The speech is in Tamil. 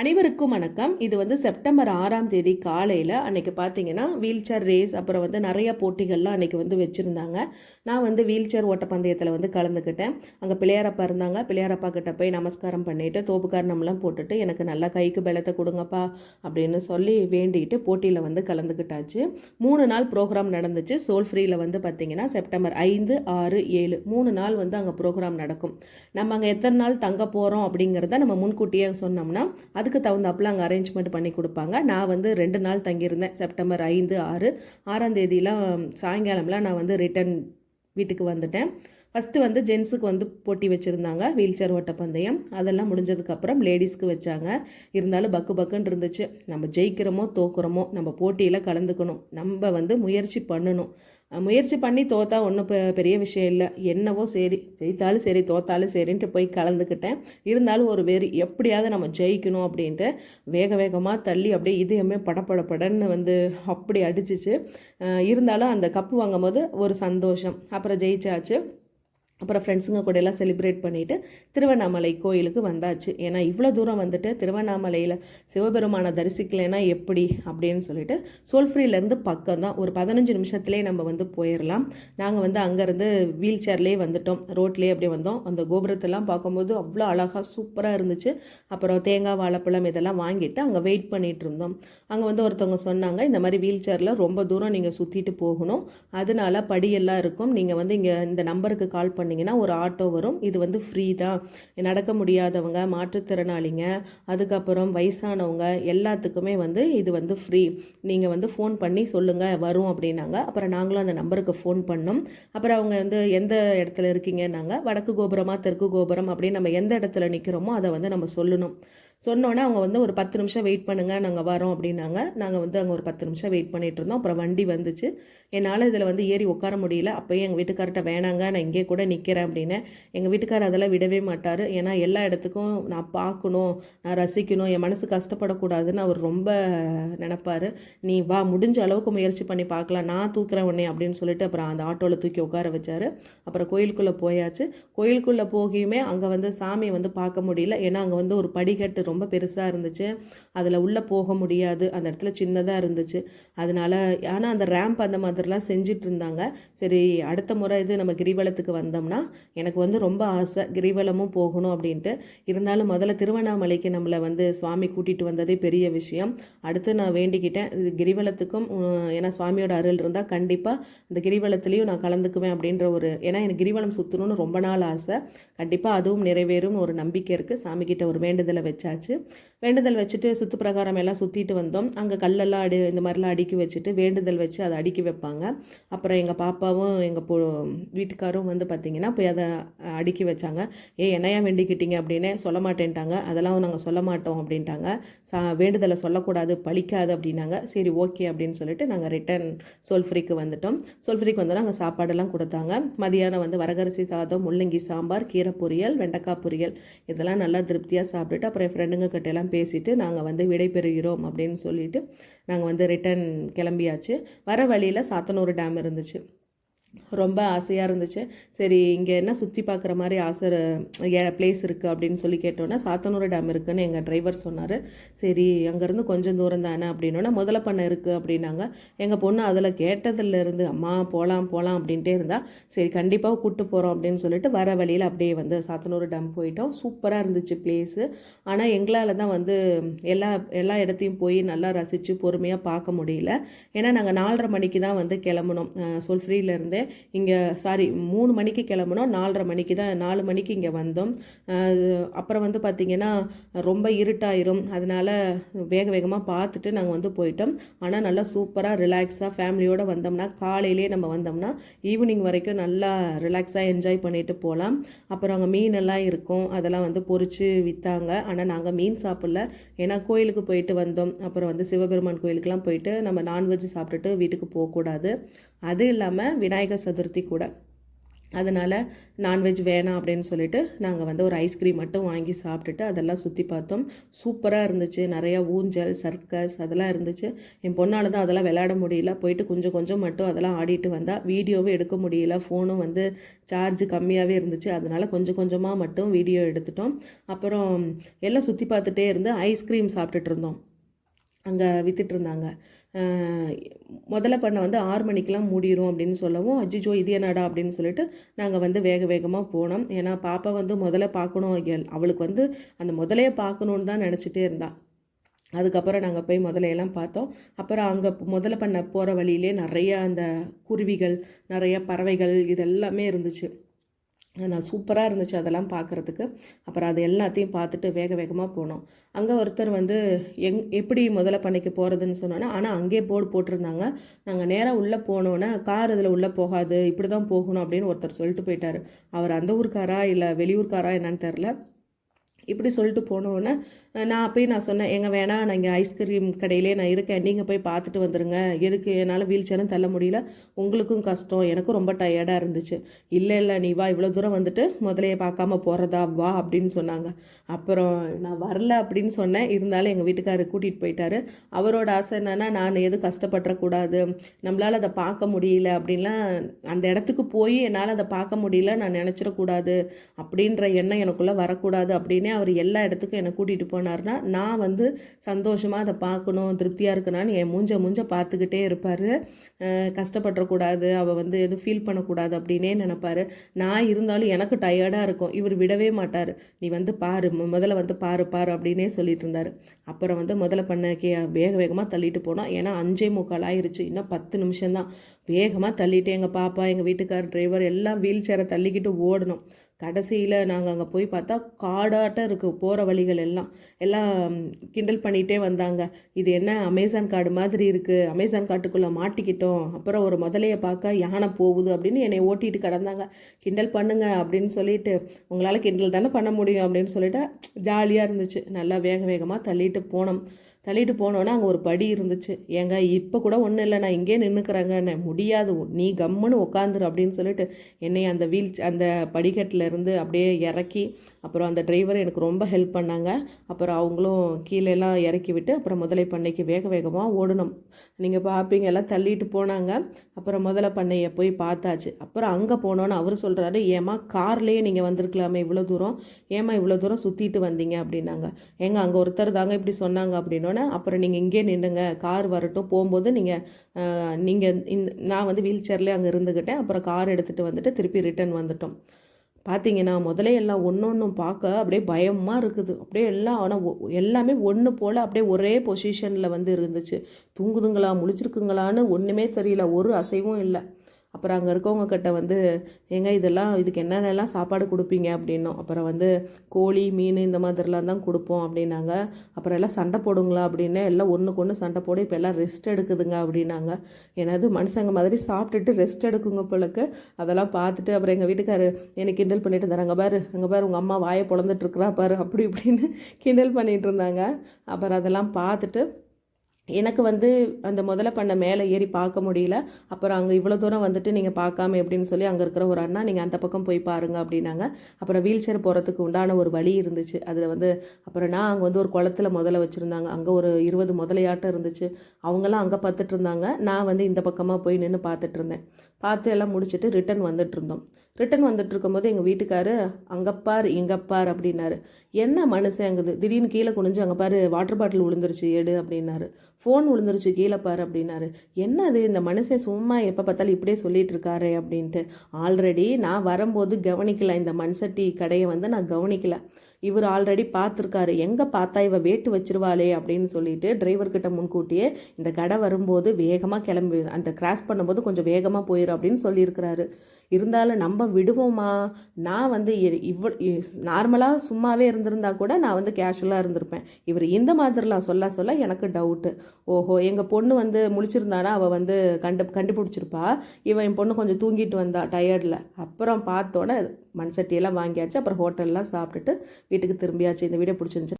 அனைவருக்கும் வணக்கம். இது வந்து செப்டம்பர் ஆறாம் தேதி காலையில் அன்னைக்கு பார்த்தீங்கன்னா வீல் சேர் ரேஸ் அப்புறம் வந்து நிறைய போட்டிகள்லாம் அன்றைக்கி வந்து வச்சுருந்தாங்க. நான் வந்து வீல் சேர் ஓட்டப்பந்தயத்தில் வந்து கலந்துக்கிட்டேன். அங்கே பிள்ளையாரப்பா இருந்தாங்க. பிள்ளையாரப்பா கிட்ட போய் நமஸ்காரம் பண்ணிவிட்டு தோப்புக்காரணம்லாம் போட்டுட்டு எனக்கு நல்லா கைக்கு பலத்தை கொடுங்கப்பா அப்படின்னு சொல்லி வேண்டிகிட்டு போட்டியில் வந்து கலந்துக்கிட்டாச்சு. மூணு நாள் ப்ரோக்ராம் நடந்துச்சு. சோல் ஃப்ரீயில் வந்து பார்த்தீங்கன்னா செப்டம்பர் ஐந்து ஆறு ஏழு மூணு நாள் வந்து அங்கே ப்ரோக்ராம் நடக்கும். நம்ம அங்கே எத்தனை நாள் தங்க போகிறோம் அப்படிங்கிறத நம்ம முன்கூட்டியே சொன்னோம்னா அது அதுக்கு தகுந்தாப்புல அங்கே அரேஞ்ச்மெண்ட் பண்ணி கொடுப்பாங்க. நான் வந்து ரெண்டு நாள் தங்கியிருந்தேன். செப்டம்பர் ஐந்து ஆறு. ஆறாம் தேதியெலாம் சாயங்காலம்லாம் நான் வந்து ரிட்டன் வீட்டுக்கு வந்துட்டேன். ஃபஸ்ட்டு வந்து ஜென்ஸுக்கு வந்து போட்டி வச்சுருந்தாங்க. வீல் சேர் ஓட்டப்பந்தயம் அதெல்லாம் முடிஞ்சதுக்கப்புறம் லேடிஸ்க்கு வச்சாங்க. இருந்தாலும் பக்கு பக்குன்னு இருந்துச்சு. நம்ம ஜெயிக்கிறோமோ தோக்குறோமோ நம்ம போட்டியில் கலந்துக்கணும். நம்ம வந்து முயற்சி பண்ணணும். முயற்சி பண்ணி தோத்தா ஒன்றும் பெரிய விஷயம் இல்லை. என்னவோ சரி ஜெயித்தாலும் சரி தோத்தாலும் சரின்ட்டு போய் கலந்துக்கிட்டேன். இருந்தாலும் ஒரு வெறி எப்படியாவது நம்ம ஜெயிக்கணும் அப்படின்ட்டு வேக வேகமாக தள்ளி அப்படியே இதயமே படபடபடன்னு வந்து அப்படி அடிச்சிச்சு. இருந்தாலும் அந்த கப்பு வாங்கும் போது ஒரு சந்தோஷம். அப்புறம் ஜெயிச்சாச்சு. அப்புறம் ஃப்ரெண்ட்ஸுங்க கூட எல்லாம் செலிப்ரேட் பண்ணிவிட்டு திருவண்ணாமலை கோயிலுக்கு வந்தாச்சு. ஏன்னா இவ்வளோ தூரம் வந்துட்டு திருவண்ணாமலையில் சிவபெருமானை தரிசிக்கலைன்னா எப்படி அப்படின்னு சொல்லிட்டு சோல்ஃப்ரீலேருந்து பக்கம் தான் ஒரு பதினஞ்சு நிமிஷத்துலேயே நம்ம வந்து போயிடலாம் நாங்கள் வந்து அங்கேருந்து வீல் சேர்லேயே வந்துட்டோம். ரோட்லேயே அப்படியே வந்தோம். அந்த கோபுரத்தெல்லாம் பார்க்கும்போது அவ்வளோ அழகாக சூப்பராக இருந்துச்சு. அப்புறம் தேங்காய் வாழைப்பழம் இதெல்லாம் வாங்கிட்டு அங்கே வெயிட் பண்ணிகிட்டு இருந்தோம். அங்கே வந்து ஒருத்தவங்க சொன்னாங்க இந்த மாதிரி வீல் சேரில் ரொம்ப தூரம் நீங்கள் சுற்றிட்டு போகணும். அதனால படியெல்லாம் இருக்கும். நீங்கள் வந்து இங்கே இந்த நம்பருக்கு கால் பண்ணி பண்ணிங்கன்னா ஒரு ஆட்டோ வரும். இது வந்து ஃப்ரீ தான். நடக்க முடியாதவங்க மாற்றுத்திறனாளிங்க அதுக்கப்புறம் வயசானவங்க எல்லாத்துக்குமே வந்து இது வந்து ஃப்ரீ நீங்கள் வந்து ஃபோன் பண்ணி சொல்லுங்கள் வரும் அப்படின்னாங்க. அப்புறம் நாங்களும் அந்த நம்பருக்கு ஃபோன் பண்ணோம். அப்புறம் அவங்க வந்து எந்த இடத்துல இருக்கீங்கன்னாங்க? வடக்கு கோபுரமா தெற்கு கோபுரம் அப்படின்னு நம்ம எந்த இடத்துல நிற்கிறோமோ அதை வந்து நம்ம சொல்லணும். சொன்னோன்னே அவங்க வந்து ஒரு பத்து நிமிஷம் வெயிட் பண்ணுங்கள் நாங்கள் வரோம் அப்படின்னாங்க. நாங்கள் வந்து அங்கே ஒரு பத்து நிமிஷம் வெயிட் பண்ணிட்டு இருந்தோம். அப்புறம் வண்டி வந்துச்சு. என்னால் இதில் வந்து ஏறி உட்கார முடியல. அப்போயே எங்கள் வீட்டுக்கார்ட்ட வேணாங்க நான் இங்கே கூட நிற்கிறேன் அப்படின்னு. எங்கள் வீட்டுக்காரர் அதெல்லாம் விடவே மாட்டார். ஏன்னா எல்லா இடத்துக்கும் நான் பார்க்கணும் நான் ரசிக்கணும் என் மனசு கஷ்டப்படக்கூடாதுன்னு அவர் ரொம்ப நினப்பார். நீ வா முடிஞ்ச அளவுக்கு முயற்சி பண்ணி பார்க்கலாம். நான் தூக்குறேன் உடனே அப்படின்னு சொல்லிட்டு அப்புறம் அந்த ஆட்டோவில் தூக்கி உட்கார வச்சார். அப்புறம் கோயிலுக்குள்ளே போயாச்சு. கோயிலுக்குள்ளே போகியுமே அங்கே வந்து சாமியை வந்து பார்க்க முடியல. ஏன்னா அங்கே வந்து ஒரு படிக்கட்டு ரொம்ப பெருசாக இருந்துச்சு. அதில் உள்ளே போக முடியாது. அந்த இடத்துல சின்னதாக இருந்துச்சு. அதனால ஆனால் அந்த ரேம்ப் அந்த மாதிரிலாம் செஞ்சுட்டு இருந்தாங்க. சரி அடுத்த முறை இது நம்ம கிரிவலத்துக்கு வந்தோம்னா எனக்கு வந்து ரொம்ப ஆசை கிரிவலமும் போகணும் அப்படின்ட்டு. இருந்தாலும் முதல்ல திருவண்ணாமலைக்கு நம்மளை வந்து சுவாமி கூட்டிகிட்டு வந்ததே பெரிய விஷயம். அடுத்து நான் வேண்டிக்கிட்டேன். இது கிரிவலத்துக்கும் ஏன்னா சுவாமியோட அருள் இருந்தால் கண்டிப்பாக இந்த கிரிவலத்துலேயும் நான் கலந்துக்குவேன் அப்படின்ற ஒரு ஏன்னா எனக்கு கிரிவலம் சுற்றணும்னு ரொம்ப நாள் ஆசை. கண்டிப்பாக அதுவும் நிறைவேறும் ஒரு நம்பிக்கை இருக்குது சாமிக்கிட்ட ஒரு வேண்டுதலை வச்சாச்சு. வேண்டுதல் வச்சுட்டு சுத்து பிரகாரம் எல்லாம் சுற்றிட்டு வந்தோம். அங்கே கல்லெல்லாம் அடி இந்த மாதிரிலாம் அடுக்கி வச்சுட்டு வேண்டுதல் வச்சு அதை அடுக்கி வைப்பாங்க. அப்புறம் எங்கள் பாப்பாவும் எங்கள் பொ வீட்டுக்காரும் வந்து பார்த்திங்கன்னா போய் அதை அடுக்கி வச்சாங்க. ஏ என்னையா வேண்டிக்கிட்டீங்க? அப்படின்னு சொல்ல மாட்டேன்ட்டாங்க. அதெல்லாம் நாங்கள் சொல்ல மாட்டோம் அப்படின்ட்டாங்க. சா வேண்டுதலை சொல்லக்கூடாது பழிக்காது அப்படின்னாங்க. சரி ஓகே அப்படின்னு சொல்லிட்டு நாங்கள் ரிட்டன் சோல்ஃப்ரிக்கு வந்துட்டோம். சோல்ஃப்ரிக்கு வந்தோம் அங்கே சாப்பாடெல்லாம் கொடுத்தாங்க. மதியானம் வந்து வரகரிசி சாதம் முள்ளங்கி சாம்பார் கீரை பொரியல் வெண்டைக்காய் பொரியல். இதெல்லாம் நல்லா திருப்தியாக சாப்பிட்டுட்டு அப்புறம் என் ஃப்ரெண்டுங்க எல்லாம் பேசிவிட்டு நாங்கள் வந்து விடைபெறுகிறோம் அப்படின்னு சொல்லிவிட்டு நாங்கள் வந்து ரிட்டன் கிளம்பியாச்சு. வர வழியில் சாத்தனூர் டேம் இருந்துச்சு. ரொம்ப ஆசையாக இருந்துச்சு. சரி இங்கே என்ன சுற்றி பார்க்குற மாதிரி ஆசை பிளேஸ் இருக்குது அப்படின்னு சொல்லி கேட்டோன்னே சாத்தனூர் டேம் இருக்குன்னு எங்கள் டிரைவர் சொன்னார். சரி அங்கேருந்து கொஞ்சம் தூரம் தானே அப்படின்னோன்னா முதல்ல பண்ண இருக்குது அப்படின்னாங்க. எங்கள் பொண்ணு அதில் கேட்டதுலேருந்து அம்மா போகலாம் போகலாம் அப்படின்ட்டே இருந்தால் சரி கண்டிப்பாக கூப்பிட்டு போகிறோம் அப்படின்னு சொல்லிட்டு வர வழியில் அப்படியே வந்து சாத்தனூர் டேம் போயிட்டோம். சூப்பராக இருந்துச்சு பிளேஸு ஆனால் எங்களால் தான் வந்து எல்லா எல்லா இடத்தையும் போய் நல்லா ரசித்து பொறுமையாக பார்க்க முடியல. ஏன்னா நாங்கள் நாலரை மணிக்கு தான் வந்து கிளம்பணும் சொல்ஃப்ரீலேருந்தே இங்கே சாரி மூணு மணிக்கு கிளம்புனோம். நாலரை மணிக்கு தான் நாலு மணிக்கு இங்கே வந்தோம். அப்புறம் வந்து பார்த்திங்கன்னா ரொம்ப இருட்டாயிரும். அதனால வேக வேகமாக பார்த்துட்டு நாங்கள் வந்து போயிட்டோம். ஆனால் நல்லா சூப்பராக ரிலாக்ஸாக ஃபேமிலியோடு வந்தோம்னா காலையிலேயே நம்ம வந்தோம்னா ஈவினிங் வரைக்கும் நல்லா ரிலாக்ஸாக என்ஜாய் பண்ணிட்டு போகலாம் அப்புறம் அங்கே மீனெல்லாம் இருக்கும். அதெல்லாம் வந்து பொறிச்சு விற்றாங்க ஆனால் நாங்கள் மீன் சாப்பிடல. ஏன்னா கோயிலுக்கு போயிட்டு வந்தோம். அப்புறம் வந்து சிவபெருமான் கோயிலுக்கெலாம் போயிட்டு நம்ம நான்வெஜ் சாப்பிட்டுட்டு வீட்டுக்கு போகக்கூடாது. அது இல்லாமல் விநாயகர் சதுர்த்தி கூட. அதனால் நான்வெஜ் வேணாம் அப்படின்னு சொல்லிட்டு நாங்கள் வந்து ஒரு ஐஸ்கிரீம் மட்டும் வாங்கி சாப்பிட்டுட்டு அதெல்லாம் சுற்றி பார்த்தோம். சூப்பராக இருந்துச்சு. நிறையா ஊஞ்சல் சர்க்கஸ் அதெல்லாம் இருந்துச்சு. என் பொண்ணால் தான் அதெல்லாம் விளையாட முடியல. போயிட்டு கொஞ்சம் கொஞ்சம் மட்டும் அதெல்லாம் ஆடிட்டு வந்தால் வீடியோவும் எடுக்க முடியல. ஃபோனும் வந்து சார்ஜ் கம்மியாகவே இருந்துச்சு. அதனால் கொஞ்சம் கொஞ்சமாக மட்டும் வீடியோ எடுத்துட்டோம். அப்புறம் எல்லாம் சுற்றி பார்த்துட்டே இருந்து ஐஸ்கிரீம் சாப்பிட்டுட்டு இருந்தோம். அங்கே விற்றுட்ருந்தாங்க முதல்ல பண்ண வந்து ஆறு மணிக்கெலாம் மூடிடும் அப்படின்னு சொல்லவும் அஜிஜோ இது என்னடா அப்படின்னு சொல்லிட்டு நாங்கள் வந்து வேக வேகமாக போனோம். ஏன்னா பாப்பா வந்து முதல்ல பார்க்கணும் அவளுக்கு வந்து அந்த முதலையே பார்க்கணுன்னு தான் நினச்சிட்டே இருந்தாள் அதுக்கப்புறம் நாங்கள் போய் முதலையெல்லாம் பார்த்தோம். அப்புறம் அங்கே முதல்ல பண்ண போகிற வழியிலே நிறைய அந்த குருவிகள் நிறைய பறவைகள் இதெல்லாமே இருந்துச்சு. நான் சூப்பராக இருந்துச்சு அதெல்லாம் பார்க்குறதுக்கு அப்புறம் அது எல்லாத்தையும் பார்த்துட்டு வேக வேகமாக போனோம். அங்கே ஒருத்தர் வந்து எங் எப்படி முதல்ல பண்ணிக்க போகிறதுன்னு சொன்னோன்னா ஆனால் அங்கேயே போர்டு போட்டிருந்தாங்க. நாங்கள் நேராக உள்ளே போனோன்னே கார் இதில் உள்ளே போகாது இப்படி தான் போகணும் அப்படின்னு ஒருத்தர் சொல்லிட்டு போயிட்டார். அவர் அந்த ஊருக்காரா இல்லை வெளியூர்காரா என்னன்னு தெரில இப்படி சொல்லிட்டு போனோன்னே நான் போய் நான் சொன்னேன் எங்கே வேணால் நான் இங்கே ஐஸ்கிரீம் கடையிலே நான் இருக்கேன். நீங்கள் போய் பார்த்துட்டு வந்துடுங்க எதுக்கு? என்னால் வீல் சேரும் தள்ள முடியல. உங்களுக்கும் கஷ்டம். எனக்கும் ரொம்ப டயர்டாக இருந்துச்சு. இல்லை இல்லை நீ வா இவ்வளோ தூரம் வந்துட்டு முதலையே பார்க்காம போகிறதா வா அப்படின்னு சொன்னாங்க. அப்புறம் நான் வரல அப்படின்னு சொன்னேன். இருந்தாலும் எங்கள் வீட்டுக்காரர் கூட்டிகிட்டு போயிட்டாரு. அவரோட ஆசை என்னென்னா நான் எதுவும் கஷ்டப்பட்டுறக்கூடாது. நம்மளால் அதை பார்க்க முடியல அப்படின்லாம் அந்த இடத்துக்கு போய் என்னால் அதை பார்க்க முடியல நான் நினச்சிடக்கூடாது. அப்படின்ற எண்ணம் எனக்குள்ளே வரக்கூடாது அப்படின்னே அவர் எல்லா இடத்துக்கும் என்னை கூட்டிகிட்டு போனார்னா நான் வந்து சந்தோஷமாக அதை பார்க்கணும் திருப்தியாக இருக்கணும்னு என் மூஞ்ச மூஞ்ச பார்த்துக்கிட்டே இருப்பார். கஷ்டப்பட்டுறக்கூடாது அவள் வந்து எதுவும் ஃபீல் பண்ணக்கூடாது அப்படின்னே நினப்பார். நான் இருந்தாலும் எனக்கு டயர்டாக இருக்கும். இவர் விடவே மாட்டார். நீ வந்து பாரு முதல்ல வந்து பாரு பாரு அப்படின்னே சொல்லிட்டு இருந்தார். அப்புறம் வந்து முதல்ல பண்ண கே வேக வேகமாக தள்ளிட்டு போனோம் ஏன்னா அஞ்சே முக்கால் ஆயிடுச்சு இன்னும் பத்து நிமிஷம்தான். வேகமாக தள்ளிட்டு எங்கள் பாப்பா எங்கள் வீட்டுக்கார் டிரைவர் எல்லாம் வீல் சேரை தள்ளிக்கிட்டு ஓடணும். கடைசியில் நாங்கள் அங்கே போய் பார்த்தா காடாட்டம் இருக்குது போகிற வழிகள் எல்லாம். எல்லாம் கிண்டல் பண்ணிகிட்டே வந்தாங்க. இது என்ன அமேசான் காடு மாதிரி இருக்குது அமேசான் காட்டுக்குள்ளே மாட்டிக்கிட்டோம். அப்புறம் ஒரு முதலையை பார்க்க யானை போகுது அப்படின்னு என்னை ஓட்டிகிட்டு கிடந்தாங்க. கிண்டல் பண்ணுங்க அப்படின்னு சொல்லிட்டு உங்களால் கிண்டல் தானே பண்ண முடியும் அப்படின்னு சொல்லிட்டு ஜாலியாக இருந்துச்சு. நல்லா வேக வேகமாக தள்ளிட்டு போனோம். தள்ளிட்டு போனோன்னா அங்கே ஒரு படி இருந்துச்சு. ஏங்க இப்போ கூட ஒன்றும் இல்லை நான் இங்கே நின்றுக்கிறேங்க முடியாது நீ கம்முன்னு உட்காந்துரு அப்படின்னு சொல்லிட்டு என்னை அந்த வீல் அந்த படிக்கட்டில் இருந்து அப்படியே இறக்கி அப்புறம் அந்த டிரைவர் எனக்கு ரொம்ப ஹெல்ப் பண்ணாங்க. அப்புறம் அவங்களும் கீழேலாம் இறக்கி விட்டு அப்புறம் முதலை பண்ணைக்கு வேக வேகமாக ஓடணும். நீங்கள் பார்ப்பீங்க எல்லாம் தள்ளிட்டு போனாங்க. அப்புறம் முதலை பண்ணையை போய் பார்த்தாச்சு. அப்புறம் அங்கே போனோன்னு அவர் சொல்கிறாரு ஏமா கார்லேயே நீங்கள் வந்திருக்கலாமே இவ்வளோ தூரம். ஏமா இவ்வளோ தூரம் சுற்றிட்டு வந்தீங்க? அப்படின்னாங்க. ஏங்க அங்கே ஒருத்தர் தாங்க இப்படி சொன்னாங்க அப்படின்னோன்னு அப்படின்னோடனே அப்புறம் நீங்கள் இங்கே நின்றுங்க கார் வரட்டும். போகும்போது நீங்கள் நீங்கள் இந்த நான் வந்து வீல் சேர்லேயே அங்கே இருந்துக்கிட்டேன் அப்புறம் கார் எடுத்துகிட்டு வந்துட்டு திருப்பி ரிட்டன் வந்துட்டோம். பார்த்தீங்கன்னா முதலே எல்லாம் ஒன்று ஒன்றும் பார்க்க அப்படியே பயமாக இருக்குது. அப்படியே எல்லாம் ஆனால் எல்லாமே ஒன்று போல் அப்படியே ஒரே பொசிஷனில் வந்து இருந்துச்சு. தூங்குதுங்களா? முழிச்சிருக்குங்களான்னு ஒன்றுமே தெரியல. ஒரு அசைவும் இல்லை. அப்புறம் அங்கே இருக்கவங்க கிட்ட வந்து ஏங்க இதெல்லாம் இதுக்கு என்னென்னலாம் சாப்பாடு கொடுப்பீங்க? அப்படின்னோம். அப்புறம் வந்து கோழி மீன் இந்த மாதிரிலாம் தான் கொடுப்போம் அப்படின்னாங்க. அப்புறம் எல்லாம் சண்டை போடுங்களா? அப்படின்னு எல்லாம் ஒன்றுக்கு ஒன்று சண்டை போட இப்போ எல்லாம் ரெஸ்ட் எடுக்குதுங்க அப்படின்னாங்க. எனது மனுஷங்க மாதிரி சாப்பிட்டுட்டு ரெஸ்ட் எடுக்குங்க பிள்ளைக்கு அதெல்லாம் பார்த்துட்டு அப்புறம் எங்கள் வீட்டுக்காரர் என்னை கிண்டல் பண்ணிட்டு இருந்தாங்க பாரு அங்கே பாரு உங்கள் அம்மா வாயை பொழந்துட்டுருக்குறா பாரு அப்படி இப்படின்னு கிண்டல் பண்ணிகிட்டு இருந்தாங்க. அப்புறம் அதெல்லாம் பார்த்துட்டு எனக்கு வந்து அந்த முதல்ல பண்ண மேலே ஏறி பார்க்க முடியல. அப்புறம் அங்கே இவ்வளோ தூரம் வந்துட்டு நீங்கள் பார்க்காம எப்படின்னு சொல்லி அங்கே இருக்கிற ஒரு அண்ணா நீங்கள் அந்த பக்கம் போய் பாருங்கள் அப்படின்னாங்க. அப்புறம் வீல் சேர் போகிறதுக்கு உண்டான ஒரு வழி இருந்துச்சு. அதில் வந்து அப்புறம் நான் அங்கே வந்து ஒரு குளத்தில் முதல்ல வச்சுருந்தாங்க. அங்கே ஒரு இருபது முதலையாட்டம் இருந்துச்சு. அவங்கெல்லாம் அங்கே பார்த்துட்டு இருந்தாங்க. நான் வந்து இந்த பக்கமாக போய் நின்று பார்த்துட்டு இருந்தேன். பார்த்து எல்லாம் முடிச்சுட்டு ரிட்டன் வந்துட்டு இருந்தோம். ரிட்டன் வந்துட்டு இருக்கும்போது எங்கள் வீட்டுக்காரு அங்கப்பார் இங்கப்பார் அப்படின்னாரு. என்ன மனுஷன் அங்குது? திடீர்னு கீழே குனிஞ்சு அங்கே பாரு வாட்டர் பாட்டில் விழுந்துருச்சு எடு அப்படின்னாரு. ஃபோன் விழுந்துருச்சு கீழே பாரு அப்படின்னாரு. என்ன அது? இந்த மனுஷன் சும்மா எப்போ பார்த்தாலும் இப்படியே சொல்லிட்டு இருக்காரு அப்படின்ட்டு. ஆல்ரெடி நான் வரும்போது கவனிக்கல இந்த மண்சட்டி கடையை வந்து நான் கவனிக்கல. இவர் ஆல்ரெடி பார்த்துருக்காரு. எங்கே பார்த்தா இவ வேட்டு வச்சிருவாளே அப்படின்னு சொல்லிட்டு டிரைவர்கிட்ட முன்கூட்டியே இந்த கடை வரும்போது வேகமாக கிளம்பி அந்த கிராஸ் பண்ணும்போது கொஞ்சம் வேகமாக போயிடும் அப்படின்னு சொல்லியிருக்கிறாரு. இருந்தாலும் நம்ம விடுவோமா? நான் வந்து இவ்வ நார்மலாக சும்மாவே இருந்திருந்தா கூட நான் வந்து கேஷுவலாக இருந்திருப்பேன். இவர் இந்த மாதிரிலாம் சொல்ல சொல்ல எனக்கு டவுட்டு ஓஹோ எங்கள் பொண்ணு வந்து முழிச்சிருந்தானா? அவள் வந்து கண்டு கண்டுபிடிச்சிருப்பா. இவன் என் பொண்ணு கொஞ்சம் தூங்கிட்டு வந்தா டயர்டில் அப்புறம் பார்த்தோன்னே மண் சட்டியெல்லாம் வாங்கியாச்சு. அப்புறம் ஹோட்டல்லாம் சாப்பிட்டுட்டு வீட்டுக்கு திரும்பியாச்சு. இந்த வீடியோ பிடிச்சிருந்துச்சு.